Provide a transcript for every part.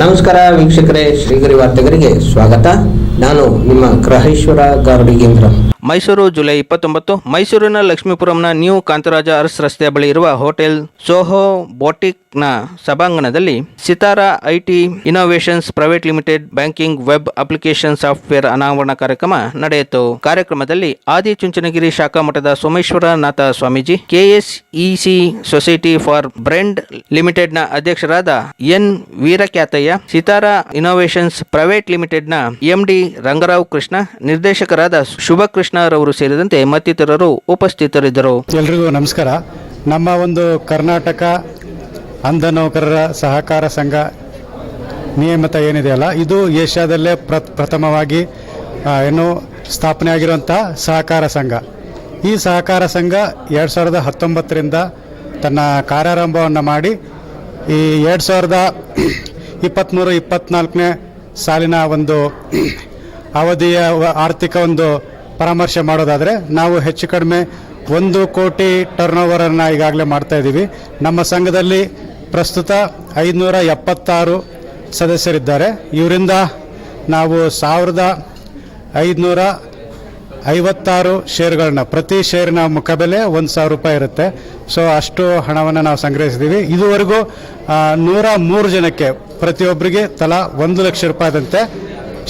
ನಮಸ್ಕಾರ ವೀಕ್ಷಕರೇ, ಶ್ರೀಗರಿ ವಾರ್ತೆಗರಿಗೆ ಸ್ವಾಗತ. ನಾನು ನಿಮ್ಮ ಗ್ರಹೇಶ್ವರ ಗಾರ್ಡಿಗೇಂದ್ರ ಮೈಸೂರು ಜುಲೈ ಇಪ್ಪತ್ತೊಂಬತ್ತು, ಮೈಸೂರಿನ ಲಕ್ಷ್ಮೀಪುರಂನ ನ್ಯೂ ಕಾಂತರಾಜ ಅರಸ್ ರಸ್ತೆಯ ಬಳಿ ಇರುವ ಹೋಟೆಲ್ ಸೋಹೋ ಬೋಟಿಕ್ನ ಸಭಾಂಗಣದಲ್ಲಿ Sitara IT innovations private limited banking web application software ಅನಾವರಣ ಕಾರ್ಯಕ್ರಮ ನಡೆಯಿತು. ಕಾರ್ಯಕ್ರಮದಲ್ಲಿ ಆದಿಚುಂಚನಗಿರಿ ಶಾಖಾ ಮಠದ Someshwaranatha Swamiji, KSEC society for blind ಲಿಮಿಟೆಡ್ನ ಅಧ್ಯಕ್ಷರಾದ N Veerakyathaiah Sitara innovations private ಲಿಮಿಟೆಡ್ನ ಎಂಡಿ ರಂಗರಾವ್ ಕೃಷ್ಣ, ನಿರ್ದೇಶಕರಾದ ಶುಭಕೃಷ್ಣರವರು ಸೇರಿದಂತೆ ಮತ್ತಿತರರು ಉಪಸ್ಥಿತರಿದ್ದರು. ಎಲ್ರಿಗೂ ನಮಸ್ಕಾರ. ನಮ್ಮ ಒಂದು ಕರ್ನಾಟಕ ಅಂಧ ನೌಕರರ ಸಹಕಾರ ಸಂಘ ನಿಯಮಿತ ಏನಿದೆಯಲ್ಲ ಇದು ಏಷ್ಯಾದಲ್ಲೇ ಪ್ರ, ಪ್ರಥಮವಾಗಿ ಏನು ಸ್ಥಾಪನೆ ಆಗಿರುವಂಥ ಸಹಕಾರ ಸಂಘ. ಈ ಸಹಕಾರ ಸಂಘ ಎರಡು ಸಾವಿರದ ಹತ್ತೊಂಬತ್ತರಿಂದ ತನ್ನ ಕಾರ್ಯಾರಂಭವನ್ನು ಮಾಡಿ, ಈ ಎರಡು ಸಾವಿರದ ಇಪ್ಪತ್ತ್ಮೂರು ಇಪ್ಪತ್ತ್ನಾಲ್ಕನೇ ಸಾಲಿನ ಒಂದು ಅವಧಿಯ ಆರ್ಥಿಕ ಒಂದು ಪರಾಮರ್ಶೆ ಮಾಡೋದಾದರೆ ನಾವು ಹೆಚ್ಚು ಕಡಿಮೆ ಒಂದು ಕೋಟಿ ಟರ್ನ್ ಓವರನ್ನು ಈಗಾಗಲೇ ಮಾಡ್ತಾ ಇದ್ದೀವಿ. ನಮ್ಮ ಸಂಘದಲ್ಲಿ ಪ್ರಸ್ತುತ ಐದುನೂರ ಎಪ್ಪತ್ತಾರು ಸದಸ್ಯರಿದ್ದಾರೆ. ಇವರಿಂದ ನಾವು ಸಾವಿರದ ಐದುನೂರ ಐವತ್ತಾರು ಷೇರುಗಳನ್ನ ಪ್ರತಿ ಶೇರಿನ ಮುಖಬೆಲೆ ಒಂದು ಸಾವಿರ ರೂಪಾಯಿ ಇರುತ್ತೆ. ಸೊ ಅಷ್ಟು ಹಣವನ್ನು ನಾವು ಸಂಗ್ರಹಿಸಿದ್ದೀವಿ. ಇದುವರೆಗೂ ನೂರ ಮೂರು ಜನಕ್ಕೆ ಪ್ರತಿಯೊಬ್ಬರಿಗೆ ತಲಾ ಒಂದು ಲಕ್ಷ ರೂಪಾಯಿದಂತೆ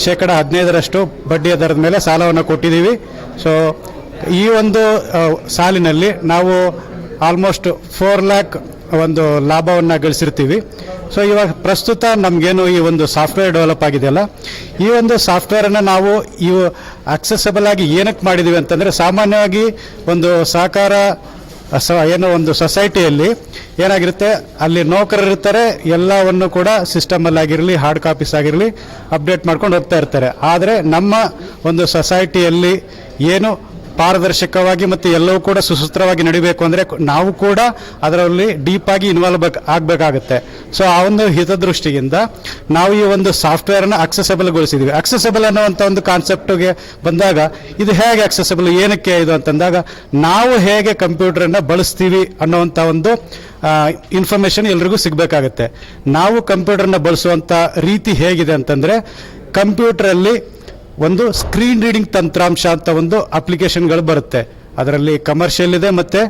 ಶೇಕಡ ಹದಿನೈದರಷ್ಟು ಬಡ್ಡಿಯ ದರದ ಮೇಲೆ ಸಾಲವನ್ನು ಕೊಟ್ಟಿದ್ದೀವಿ. ಸೊ ಈ ಒಂದು ಸಾಲಿನಲ್ಲಿ ನಾವು ಆಲ್ಮೋಸ್ಟ್ ಫೋರ್ ಲ್ಯಾಕ್ ಒಂದು ಲಾಭವನ್ನು ಗಳಿಸಿರ್ತೀವಿ. ಸೊ ಇವಾಗ ಪ್ರಸ್ತುತ ನಮಗೇನು ಈ ಒಂದು ಸಾಫ್ಟ್ವೇರ್ ಡೆವಲಪ್ ಆಗಿದೆಯಲ್ಲ, ಈ ಒಂದು ಸಾಫ್ಟ್ವೇರನ್ನು ನಾವು ಇವು ಅಕ್ಸೆಸಬಲ್ ಆಗಿ ಏನಕ್ಕೆ ಮಾಡಿದ್ದೀವಿ ಅಂತಂದರೆ ಸಾಮಾನ್ಯವಾಗಿ ಒಂದು ಸಹಕಾರ ಸ, ಏನೋ ಒಂದು ಸೊಸೈಟಿಯಲ್ಲಿ ಏನಾಗಿರುತ್ತೆ, ಅಲ್ಲಿ ನೌಕರರಿರ್ತಾರೆ ಎಲ್ಲವನ್ನು ಕೂಡ ಸಿಸ್ಟಮಲ್ಲಿ ಆಗಿರಲಿ ಹಾರ್ಡ್ ಕಾಪೀಸ್ ಆಗಿರಲಿ ಅಪ್ಡೇಟ್ ಮಾಡ್ಕೊಂಡು ಹೋಗ್ತಾ ಇರ್ತಾರೆ. ಆದರೆ ನಮ್ಮ ಒಂದು ಸೊಸೈಟಿಯಲ್ಲಿ ಏನು ಪಾರದರ್ಶಕವಾಗಿ ಮತ್ತು ಎಲ್ಲವೂ ಕೂಡ ಸುಸೂತ್ರವಾಗಿ ನಡಿಬೇಕು ಅಂದರೆ ನಾವು ಕೂಡ ಅದರಲ್ಲಿ ಡೀಪಾಗಿ ಇನ್ವಾಲ್ವ್ ಆಗಬೇಕಾಗುತ್ತೆ. ಸೊ ಆ ಒಂದು ಹಿತದೃಷ್ಟಿಯಿಂದ ನಾವು ಈ ಒಂದು ಸಾಫ್ಟ್ವೇರನ್ನು ಅಕ್ಸೆಸಬಲ್ಗೊಳಿಸಿದ್ದೀವಿ ಅಕ್ಸೆಸಬಲ್ ಅನ್ನುವಂಥ ಒಂದು ಕಾನ್ಸೆಪ್ಟ್ಗೆ ಬಂದಾಗ ಇದು ಹೇಗೆ ಅಕ್ಸೆಸಬಲ್ ಏನಕ್ಕೆ ಇದು ಅಂತಂದಾಗ ನಾವು ಹೇಗೆ ಕಂಪ್ಯೂಟರನ್ನು ಬಳಸ್ತೀವಿ ಅನ್ನೋವಂಥ ಒಂದು ಇನ್ಫಾರ್ಮೇಷನ್ ಎಲ್ರಿಗೂ ಸಿಗಬೇಕಾಗತ್ತೆ. ನಾವು ಕಂಪ್ಯೂಟರ್ನ ಬಳಸುವಂಥ ರೀತಿ ಹೇಗಿದೆ ಅಂತಂದರೆ ಕಂಪ್ಯೂಟರಲ್ಲಿ ಒಂದು ಸ್ಕ್ರೀನ್ ರೀಡಿಂಗ್ ತಂತ್ರಾಂಶ ಅಂತ ಒಂದು ಅಪ್ಲಿಕೇಶನ್ಗಳು ಬರುತ್ತೆ. ಅದರಲ್ಲಿ ಕಮರ್ಷಿಯಲ್ ಇದೆ ಮತ್ತು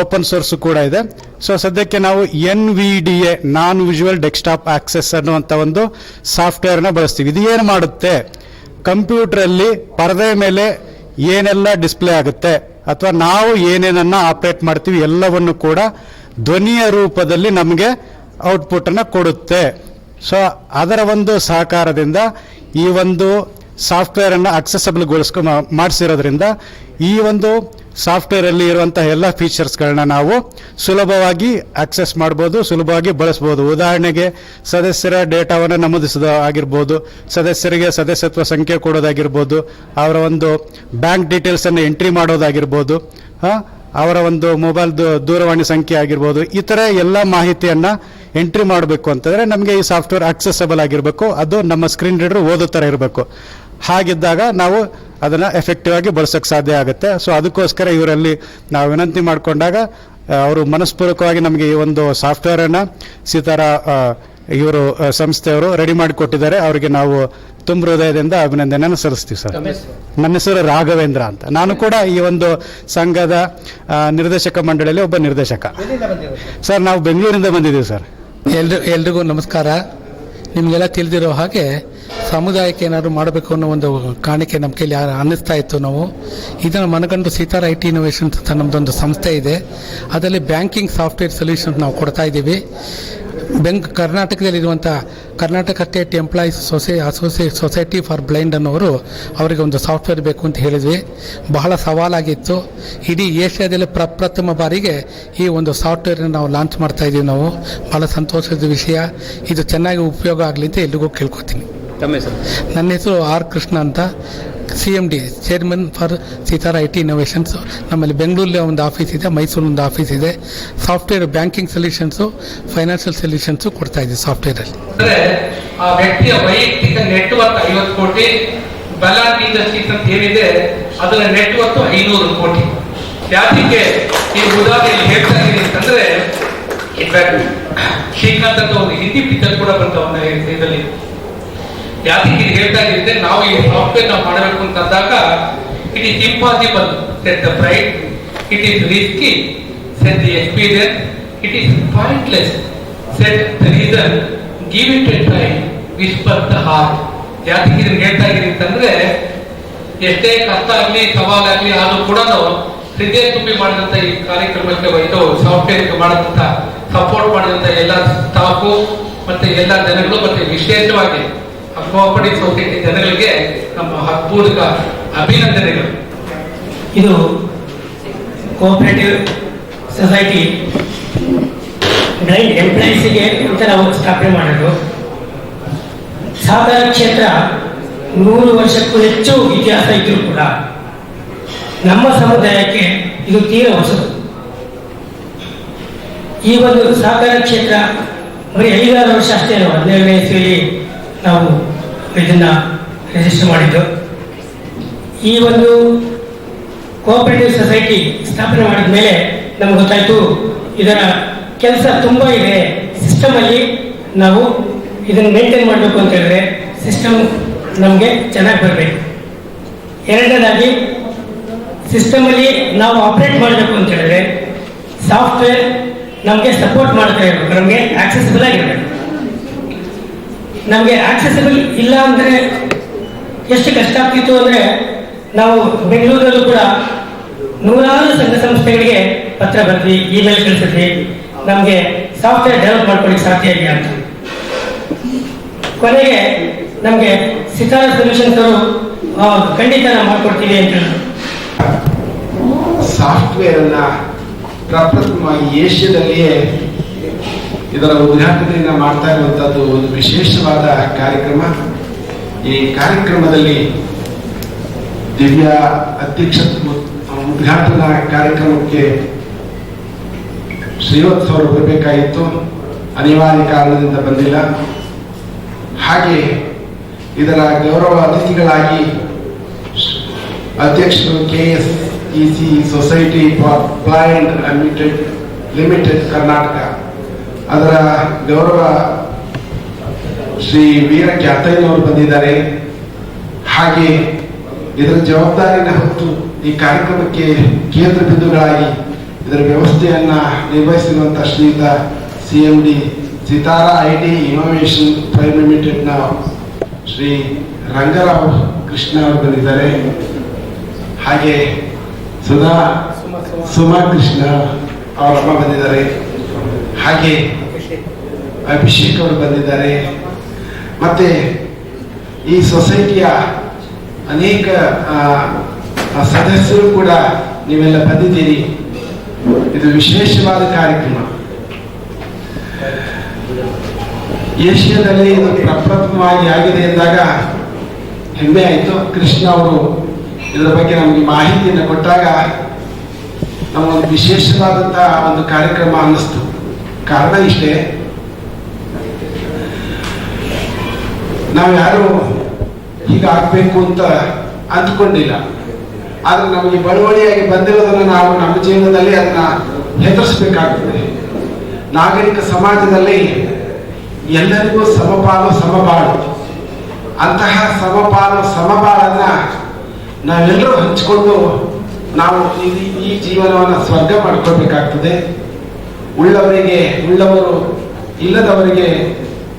ಓಪನ್ ಸೋರ್ಸ್ ಕೂಡ ಇದೆ. ಸೊ ಸದ್ಯಕ್ಕೆ ನಾವು N V D A non visual desktop access ಅನ್ನುವಂಥ ಒಂದು ಸಾಫ್ಟ್ವೇರ್ನ ಬಳಸ್ತೀವಿ. ಇದು ಏನು ಮಾಡುತ್ತೆ? ಕಂಪ್ಯೂಟ್ರಲ್ಲಿ ಪರದೆ ಮೇಲೆ ಏನೆಲ್ಲ ಡಿಸ್ಪ್ಲೇ ಆಗುತ್ತೆ? ಅಥವಾ ನಾವು ಏನೇನನ್ನ ಆಪರೇಟ್ ಮಾಡ್ತೀವಿ? ಎಲ್ಲವನ್ನು ಕೂಡ ಧ್ವನಿಯ ರೂಪದಲ್ಲಿ ನಮಗೆ ಔಟ್ಪುಟನ್ನು ಕೊಡುತ್ತೆ. ಸೊ ಅದರ ಒಂದು ಸಹಕಾರದಿಂದ ಈ ಒಂದು ಸಾಫ್ಟ್ವೇರನ್ನು ಅಕ್ಸೆಸಬಲ್ಗೊಳಿಸ್ಕೊ ಮಾಡಿಸಿರೋದ್ರಿಂದ ಈ ಒಂದು ಸಾಫ್ಟ್ವೇರಲ್ಲಿ ಇರುವಂತಹ ಎಲ್ಲ ಫೀಚರ್ಸ್ಗಳನ್ನ ನಾವು ಸುಲಭವಾಗಿ ಆಕ್ಸೆಸ್ ಮಾಡ್ಬೋದು, ಸುಲಭವಾಗಿ ಬಳಸ್ಬೋದು. ಉದಾಹರಣೆಗೆ ಸದಸ್ಯರ ಡೇಟಾವನ್ನು ನಮೂದಿಸೋದು ಆಗಿರ್ಬೋದು, ಸದಸ್ಯರಿಗೆ ಸದಸ್ಯತ್ವ ಸಂಖ್ಯೆ ಕೊಡೋದಾಗಿರ್ಬೋದು, ಅವರ ಒಂದು ಬ್ಯಾಂಕ್ ಡೀಟೇಲ್ಸನ್ನು ಎಂಟ್ರಿ ಮಾಡೋದಾಗಿರ್ಬೋದು ಅವರ ಒಂದು ಮೊಬೈಲ್ ದೂರವಾಣಿ ಸಂಖ್ಯೆ ಆಗಿರ್ಬೋದು, ಈ ಥರ ಎಲ್ಲ ಮಾಹಿತಿಯನ್ನು ಎಂಟ್ರಿ ಮಾಡಬೇಕು ಅಂತಂದರೆ ನಮಗೆ ಈ ಸಾಫ್ಟ್ವೇರ್ ಅಕ್ಸೆಸಬಲ್ ಆಗಿರಬೇಕು. ಅದು ನಮ್ಮ ಸ್ಕ್ರೀನ್ ರೀಡರ್ ಓದೋ ಥರ ಇರಬೇಕು. ಹಾಗಿದ್ದಾಗ ನಾವು ಅದನ್ನು ಎಫೆಕ್ಟಿವ್ ಆಗಿ ಬಳಸೋಕ್ಕೆ ಸಾಧ್ಯ ಆಗುತ್ತೆ. ಸೊ ಅದಕ್ಕೋಸ್ಕರ ಇವರಲ್ಲಿ ನಾವು ವಿನಂತಿ ಮಾಡಿಕೊಂಡಾಗ ಅವರು ಮನಸ್ಪೂರ್ವಕವಾಗಿ ನಮಗೆ ಈ ಒಂದು ಸಾಫ್ಟ್ವೇರನ್ನು ಸೀತಾರ ಇವರು ಸಂಸ್ಥೆಯವರು ರೆಡಿ ಮಾಡಿಕೊಟ್ಟಿದ್ದಾರೆ ಅವರಿಗೆ ನಾವು ತುಂಬ ಹೃದಯದಿಂದ ಅಭಿನಂದನೆಯನ್ನು ಸಲ್ಲಿಸ್ತೀವಿ ಸರ್. ನನ್ನ ಹೆಸರು ರಾಘವೇಂದ್ರ ಅಂತ. ನಾನು ಕೂಡ ಈ ಒಂದು ಸಂಘದ ನಿರ್ದೇಶಕ ಮಂಡಳಿಯಲ್ಲಿ ಒಬ್ಬ ನಿರ್ದೇಶಕ. ಸರ್ ನಾವು ಬೆಂಗಳೂರಿಂದ ಬಂದಿದ್ದೀವಿ ಸರ್. ಎಲ್ರು ಎಲ್ರಿಗೂ ನಮಸ್ಕಾರ. ನಿಮಗೆಲ್ಲ ತಿಳಿದಿರೋ ಹಾಗೆ ಸಮುದಾಯಕ್ಕೆ ಏನಾದರೂ ಮಾಡಬೇಕು ಅನ್ನೋ ಒಂದು ಕಾಣಿಕೆ ನಮ್ಮ ಕೈಲಿ ಅನ್ನಿಸ್ತಾ ಇತ್ತು ನಾವು. ಇದನ್ನು ಮನಗಂಡು ಸೀತಾರ ಐ ಟಿ ಇನೋವೇಷನ್ಸ್ ಅಂತ ನಮ್ಮದೊಂದು ಸಂಸ್ಥೆ ಇದೆ. ಅದರಲ್ಲಿ ಬ್ಯಾಂಕಿಂಗ್ ಸಾಫ್ಟ್ವೇರ್ ಸೊಲ್ಯೂಷನ್ಸ್ ನಾವು ಕೊಡ್ತಾ ಇದ್ದೀವಿ. ಬೆಂಗ್ ಕರ್ನಾಟಕದಲ್ಲಿರುವಂಥ ಕರ್ನಾಟಕ ಸ್ಟೇಟ್ ಎಂಪ್ಲಾಯೀಸ್ ಸೊಸೈ ಅಸೋಸಿಯೇಟ್ ಸೊಸೈಟಿ ಫಾರ್ ಬ್ಲೈಂಡ್ ಅನ್ನೋರು ಅವರಿಗೆ ಒಂದು ಸಾಫ್ಟ್ವೇರ್ ಬೇಕು ಅಂತ ಹೇಳಿದ್ವಿ. ಬಹಳ ಸವಾಲಾಗಿತ್ತು. ಇಡೀ ಏಷ್ಯಾದಲ್ಲಿ ಪ್ರಪ್ರಥಮ ಬಾರಿಗೆ ಈ ಒಂದು ಸಾಫ್ಟ್ವೇರ್ನ ನಾವು ಲಾಂಚ್ ಮಾಡ್ತಾ ಇದ್ದೀವಿ ನಾವು. ಬಹಳ ಸಂತೋಷದ ವಿಷಯ. ಇದು ಚೆನ್ನಾಗಿ ಉಪಯೋಗ ಆಗಲಿ ಅಂತ ಎಲ್ರಿಗೂ ಕೇಳ್ಕೊತೀನಿ. ನನ್ನ ಹೆಸರು ಆರ್ ಕೃಷ್ಣ ಅಂತ. C M D chairman for Seetara I T innovations ನಮ್ಮಲ್ಲಿ ಬೆಂಗಳೂರಲ್ಲಿ ಒಂದು ಆಫೀಸ್ ಇದೆ ಮೈಸೂರು ಒಂದು ಆಫೀಸ್ ಇದೆ. Software banking solutions financial solutions ಕೊಡ್ತಾ ಇದ್ದೀವಿ ಸಾಫ್ಟ್ವೇರಲ್ಲಿ ಅಲ್ಲಿ. ಆ ವ್ಯಕ್ತಿಯ ವೈಯಕ್ತಿಕ ನೆಟ್ವರ್ಕ್ ಐವತ್ತು ಕೋಟಿ ಬಲಾನ್ ಇಂಡಸ್ಟ್ರೀಸ್ ಅಂತ ಏನಿದೆ ಅದರ ನೆಟ್ವರ್ಕ್ ಐನೂರು ಕೋಟಿ. ಯಾತಿಗೆ ಈ ಉದಾಹರಣೆ ಹೇಳ್ತಾ ಇದ್ದೀನಿ ಅಂತಂದ್ರೆ ಇನ್ಫ್ಯಾಕ್ಟ್ ಶ್ರೀಕಾಂತ್ ಅಂತ ಒಂದು ಹಿಂದಿ ಪಿಕ್ಚರ್ ಕೂಡ ಬಂತ ಇದರಲ್ಲಿ. ಇದು ಹೇಳ್ತಾ ಇದ್ದೆ? ನಾವು ಈ ಸಾಫ್ಟ್ವೇರ್ ನಾವು ಮಾಡಬೇಕು ಅಂತ ಅಂದಾಗ it is impossible said the pride it is risky said the experience it is pointless said the reason give it a try whisper the heart ಯಾಕೆ ಇದನ್ನ ಹೇಳ್ತಾ ಇದ್ದೀನಿ ಅಂತಂದ್ರೆ, ಎಷ್ಟೇ ಕಷ್ಟ ಆಗ್ಲಿ ಸವಾಲಾಗ್ಲಿ ಆದ್ರೂ ಕೂಡ ಹೃದಯ ತುಂಬಿ ಮಾಡಿದಂತ ಈ ಕಾರ್ಯಕ್ರಮಕ್ಕೆ ಇದು ಸಾಫ್ಟ್ವೇರ್ ಮಾಡಿದಂತ ಸಪೋರ್ಟ್ ಮಾಡಿದಂತ ಎಲ್ಲ ಸ್ಟಾಫು ಮತ್ತೆ ಎಲ್ಲ ಜನಗಳು, ಮತ್ತೆ ವಿಶೇಷವಾಗಿ ಕೋಆಪರೇಟಿವ್ ಸೊಸೈಟಿ ಜನಗಳಿಗೆ ನಮ್ಮ ಹಬ್ಬೂರ್ಗ ಅಭಿನಂದನೆಗಳು. ಇದು ಕೋಆಪರೇಟಿವ್ ಸೊಸೈಟಿ ಬ್ಲೈಂಡ್ ಎಂಪ್ಲಾಯೀಸಿಗೆ ಅಂತ ನಾವು ಸ್ಥಾಪನೆ ಮಾಡೋದು ಸಾಗರ ಕ್ಷೇತ್ರ ನೂರು ವರ್ಷಕ್ಕೂ ಹೆಚ್ಚು ಇತಿಹಾಸ ಇದ್ರು ಕೂಡ ನಮ್ಮ ಸಮುದಾಯಕ್ಕೆ ಇದು ತೀರ ಹೊಸದು. ಈ ಒಂದು ಸಹಕಾರ ಕ್ಷೇತ್ರ ಬರೀ ಐದಾರು ವರ್ಷ ಅಷ್ಟೇ ಹದಿನೇಳನೇ ಇಸ್ವಿಯಲ್ಲಿ ನಾವು ಇದನ್ನ ರಿಜಿಸ್ಟರ್ ಮಾಡಿದ್ದು. ಈ ಒಂದು ಕೋಆಪರೇಟಿವ್ ಸೊಸೈಟಿ ಸ್ಥಾಪನೆ ಮಾಡಿದ ಮೇಲೆ ನಮ್ಗೆ ಗೊತ್ತಾಯ್ತು, ಇದರ ಕೆಲಸ ತುಂಬ ಇದೆ. ಸಿಸ್ಟಮಲ್ಲಿ ನಾವು ಇದನ್ನು ಮೇಂಟೈನ್ ಮಾಡಬೇಕು ಅಂತ ಹೇಳಿದ್ರೆ ಸಿಸ್ಟಮ್ ನಮಗೆ ಚೆನ್ನಾಗಿ ಬರಬೇಕು. ಎರಡನೇದಾಗಿ ಸಿಸ್ಟಮಲ್ಲಿ ನಾವು ಆಪರೇಟ್ ಮಾಡಬೇಕು ಅಂತ ಹೇಳಿದ್ರೆ ಸಾಫ್ಟ್ವೇರ್ ನಮಗೆ ಸಪೋರ್ಟ್ ಮಾಡ್ತಾ ಇರಬೇಕು, ನಮಗೆ ಆಕ್ಸೆಸಿಬಲ್ ಆಗಿರಬೇಕು. ನಮಗೆ ಆಕ್ಸೆಸಿಬಲ್ ಇಲ್ಲ ಅಂದರೆ ಎಷ್ಟು ಕಷ್ಟ ಆಗ್ತಿತ್ತು ಅಂದರೆ ನಾವು ಬೆಂಗಳೂರಲ್ಲೂ ಕೂಡ ನೂರಾರು ಸಂಘ ಸಂಸ್ಥೆಗಳಿಗೆ ಪತ್ರ ಬರ್ದ್ವಿ ಇಮೇಲ್ ಕಳಿಸಿದ್ವಿ. ನಮಗೆ ಸಾಫ್ಟ್ವೇರ್ ಡೆವಲಪ್ ಮಾಡ್ಕೊಳ್ಳಿಕ್ಕೆ ಸಾಧ್ಯ ಇದೆಯಾ ಅಂತ. ಕೊನೆಗೆ ನಮಗೆ ಸಿತಾರ ಸೊಲ್ಯೂಷನ್ಸ್ ಅವರು ಖಂಡಿತ ನಾವು ಮಾಡ್ಕೊಡ್ತೀವಿ ಅಂತ ಹೇಳಿದ್ರು. ಸಾಫ್ಟ್ವೇರ್ ಅನ್ನ ಪ್ರಪ್ರಥಮ ಏಷ್ಯಾದಲ್ಲಿಯೇ ಇದರ ಉದ್ಘಾಟನೆಯನ್ನು ಮಾಡ್ತಾ ಇರುವಂತದ್ದು ಒಂದು ವಿಶೇಷವಾದ ಕಾರ್ಯಕ್ರಮ. ಈ ಕಾರ್ಯಕ್ರಮದಲ್ಲಿ ದಿವ್ಯ ಅಧ್ಯಕ್ಷ ಉದ್ಘಾಟನಾ ಕಾರ್ಯಕ್ರಮಕ್ಕೆ ಶ್ರೀವತ್ಸ ಅವರು ಬರಬೇಕಾಗಿತ್ತು. ಅನಿವಾರ್ಯ ಕಾರಣದಿಂದ ಬಂದಿಲ್ಲ. ಹಾಗೆ ಇದರ ಗೌರವ ಅತಿಥಿಗಳಾಗಿ ಅಧ್ಯಕ್ಷರು K S E C society for blind limited Karnataka ಅದರ ಗೌರವ ಶ್ರೀ ವೀರ ಕ್ಯಾತಯ್ಯನವರು ಬಂದಿದ್ದಾರೆ. ಹಾಗೆ ಇದರ ಜವಾಬ್ದಾರಿನ ಹೊತ್ತು ಈ ಕಾರ್ಯಕ್ರಮಕ್ಕೆ ಕೇಂದ್ರ ಬಿಂದುಗಳಾಗಿ ಇದರ ವ್ಯವಸ್ಥೆಯನ್ನ ನಿರ್ವಹಿಸಿರುವಂತಹ Shriyuta C M D Sitara I T innovation prime ಲಿಮಿಟೆಡ್ನ ಶ್ರೀ ರಂಗರಾವ್ ಕೃಷ್ಣ ಅವರು ಬಂದಿದ್ದಾರೆ. ಹಾಗೆ ಸುಧಾ ಸುಮಾ ಕೃಷ್ಣ ಅವರಮ್ಮ ಬಂದಿದ್ದಾರೆ. ಹಾಗೆ ಅಭಿಷೇಕ್ ಅವರು ಬಂದಿದ್ದಾರೆ. ಮತ್ತೆ ಈ ಸೊಸೈಟಿಯ ಅನೇಕ ಸದಸ್ಯರು ಕೂಡ ನೀವೆಲ್ಲ ಬಂದಿದ್ದೀರಿ. ಇದು ವಿಶೇಷವಾದ ಕಾರ್ಯಕ್ರಮ. ಏಷ್ಯಾದಲ್ಲಿ ಇದು ಪ್ರಪ್ರಥಮವಾಗಿ ಆಗಿದೆ ಎಂದಾಗ ಹೆಮ್ಮೆ ಆಯಿತು. ಕೃಷ್ಣ ಅವರು ಇದರ ಬಗ್ಗೆ ನಮಗೆ ಮಾಹಿತಿಯನ್ನು ಕೊಟ್ಟಾಗ ನಮಗೊಂದು ವಿಶೇಷವಾದಂತಹ ಒಂದು ಕಾರ್ಯಕ್ರಮ ಅನ್ನಿಸ್ತು. ಕಾರಣ ಇಷ್ಟೇ. ನಾವು ಯಾರು ಹೀಗಾಗಬೇಕು ಅಂತ ಅಂದ್ಕೊಂಡಿಲ್ಲ. ಆದ್ರೆ ನಮಗೆ ಬಳುವಳಿಯಾಗಿ ಬಂದಿರೋದನ್ನ ನಾವು ನಮ್ಮ ಜೀವನದಲ್ಲಿ ಅದನ್ನ ಹೆದರಿಸಬೇಕಾಗ್ತದೆ. ನಾಗರಿಕ ಸಮಾಜದಲ್ಲಿ ಎಲ್ಲರಿಗೂ ಸಮಪಾಲು ಸಮಬಾಳು. ಅಂತಹ ಸಮಪಾಲು ಸಮಬಾಳನ್ನ ನಾವೆಲ್ಲರೂ ಹಂಚಿಕೊಂಡು ನಾವು ಈ ಜೀವನವನ್ನು ಸ್ವರ್ಗ ಮಾಡ್ಕೊಳ್ಬೇಕಾಗ್ತದೆ. ಉಳ್ಳವರಿಗೆ, ಉಳ್ಳವರು ಇಲ್ಲದವರಿಗೆ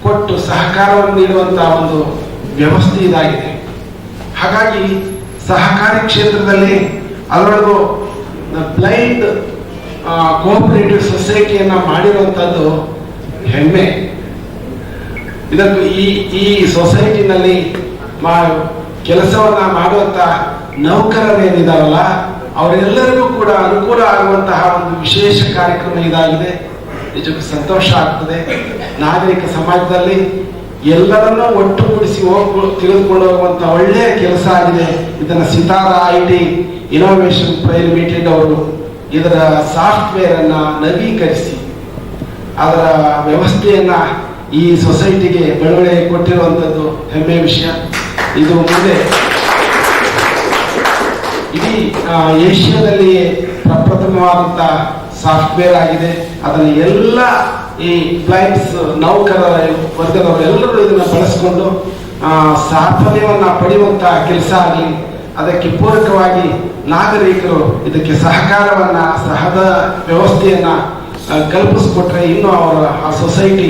ಕೊಟ್ಟು ಸಹಕಾರವನ್ನು ನೀಡುವಂತಹ ಒಂದು ವ್ಯವಸ್ಥೆ ಇದಾಗಿದೆ. ಹಾಗಾಗಿ ಸಹಕಾರಿ ಕ್ಷೇತ್ರದಲ್ಲಿ ಅದರೊಳಗೂ ಬ್ಲೈಂಡ್ ಕೋಆಪರೇಟಿವ್ ಸೊಸೈಟಿಯನ್ನ ಮಾಡಿರುವಂಥದ್ದು ಹೆಮ್ಮೆ. ಇದಕ್ಕೂ ಈ ಈ ಸೊಸೈಟಿನಲ್ಲಿ ಮಾ, ಕೆಲಸವನ್ನ ಮಾಡುವಂತ ನೌಕರರೇನಿದಾರಲ್ಲ ಅವರೆಲ್ಲರಿಗೂ ಕೂಡ ಅನುಕೂಲ ಆಗುವಂತಹ ಒಂದು ವಿಶೇಷ ಕಾರ್ಯಕ್ರಮ ಇದಾಗಿದೆ. ನಿಜಕ್ಕೂ ಸಂತೋಷ ಆಗ್ತದೆ. ನಾಗರಿಕ ಸಮಾಜದಲ್ಲಿ ಎಲ್ಲರನ್ನೂ ಒಟ್ಟುಗೂಡಿಸಿ ಹೋಗ್ ತಿಳಿದುಕೊಂಡು ಹೋಗುವಂತ ಒಳ್ಳೆಯ ಕೆಲಸ ಆಗಿದೆ. ಇದನ್ನ Sitara I T innovation limited ಅವರು ಇದರ ಸಾಫ್ಟ್ವೇರ್ ಅನ್ನ ನವೀಕರಿಸಿ, ಅದರ ವ್ಯವಸ್ಥೆಯನ್ನ ಈ ಸೊಸೈಟಿಗೆ ಬೆಳವಣಿಗೆ ಕೊಟ್ಟಿರುವಂತದ್ದು ಹೆಮ್ಮೆ ವಿಷಯ. ಇದು ಮುಂದೆ. ಇಡೀ ಆ, ಏಷ್ಯಾದಲ್ಲಿಯೇ ಪ್ರಪ್ರಥಮವಾದಂತ ಸಾಫ್ಟ್ವೇರ್ ಆಗಿದೆ. ಅದನ್ನು ಎಲ್ಲ ಈ ಕ್ಲೈಂಟ್ಸ್ ನೌಕರರ ವರ್ಗದವರು ಎಲ್ಲರೂ ಇದನ್ನು ಬಳಸಿಕೊಂಡು ಸಾಫಲ್ಯವನ್ನು ಪಡೆಯುವಂಥ ಕೆಲಸ ಆಗಲಿ ಅದಕ್ಕೆ ಪೂರಕವಾಗಿ ನಾಗರಿಕರು ಇದಕ್ಕೆ ಸಹಕಾರವನ್ನು ಸಹದ ವ್ಯವಸ್ಥೆಯನ್ನು ಕಲ್ಪಿಸ್ಕೊಟ್ರೆ ಇನ್ನೂ ಅವರ ಆ ಸೊಸೈಟಿ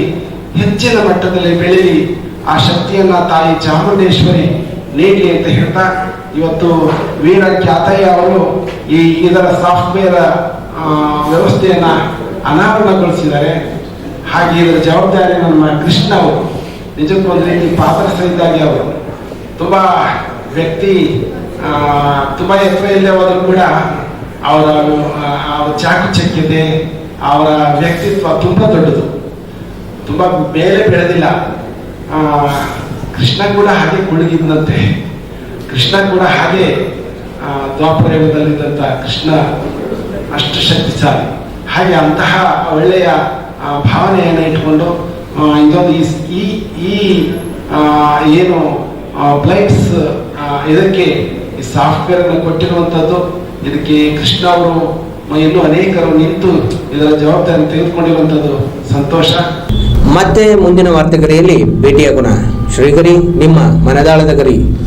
ಹೆಚ್ಚಿನ ಮಟ್ಟದಲ್ಲಿ ಬೆಳೆಯಲಿ ಆ ಶಕ್ತಿಯನ್ನ ತಾಯಿ ಚಾಮುಂಡೇಶ್ವರಿ ನೀಡಿ ಅಂತ ಹೇಳ್ತಾ ಇವತ್ತು ವೀರ ಖ್ಯಾತಯ್ಯ ಅವರು ಈ ಇದರ ಸಾಫ್ಟ್ವೇರ್ ವ್ಯವಸ್ಥೆಯನ್ನ ಅನಾವರಣಗೊಳಿಸಿದ್ದಾರೆ. ಹಾಗೆ ಇದರ ಜವಾಬ್ದಾರಿ ನಮ್ಮ ಕೃಷ್ಣ ಅವರು, ನಿಜಕ್ಕೂ ಒಂದು ರೀತಿ ಪಾತ್ರಸ್ಥರಿದ್ದಾಗಿ ಅವರು. ತುಂಬಾ ವ್ಯಕ್ತಿ ತುಂಬ ಎತ್ತರ ಹೋದರೂ ಕೂಡ ಅವರ ಅವರ ಚಾಕುಚಕ್ಯತೆ, ಅವರ ವ್ಯಕ್ತಿತ್ವ ತುಂಬಾ ದೊಡ್ಡದು. ತುಂಬಾ ಮೇಲೆ ಬೆಳೆದಿಲ್ಲ. ಕೃಷ್ಣ ಕೂಡ ಹಾಗೆ ಕುಳುಗಿದ್ದಂತೆ ಕೃಷ್ಣ ಕೂಡ ಹಾಗೆ ದ್ವಾಪರ ಯುಗದಲ್ಲಿದ್ದಂಥ ಕೃಷ್ಣ ಅಷ್ಟು ಶಕ್ತಿಶಾಲಿ. ಹಾಗೆ ಅಂತಹ ಒಳ್ಳೆಯ ಭಾವನೆಯನ್ನು ಇಟ್ಕೊಂಡು ಇದೊಂದು ಈ- ಈ ಈ ಏನು ಬ್ಲೈಟ್ಸ್ ಇದಕ್ಕೆ ಈ ಸಾಫ್ಟ್ವೇರ್ ಅನ್ನು ಕೊಟ್ಟಿರುವಂಥದ್ದು ಇದಕ್ಕೆ ಕೃಷ್ಣ ಅವರು ಇನ್ನೂ ಅನೇಕರು ನಿಂತು ಇದರ ಜವಾಬ್ದಾರಿ ತೆಗೆದುಕೊಂಡಿರುವಂಥದ್ದು ಸಂತೋಷ. ಮತ್ತೆ ಮುಂದಿನ ವಾರ್ತೆಗರಿಯಲ್ಲಿ ಭೇಟಿಯಾಗೋಣ. ಶ್ರೀಗರಿ, ನಿಮ್ಮ ಮನದಾಳದ ಗರಿ.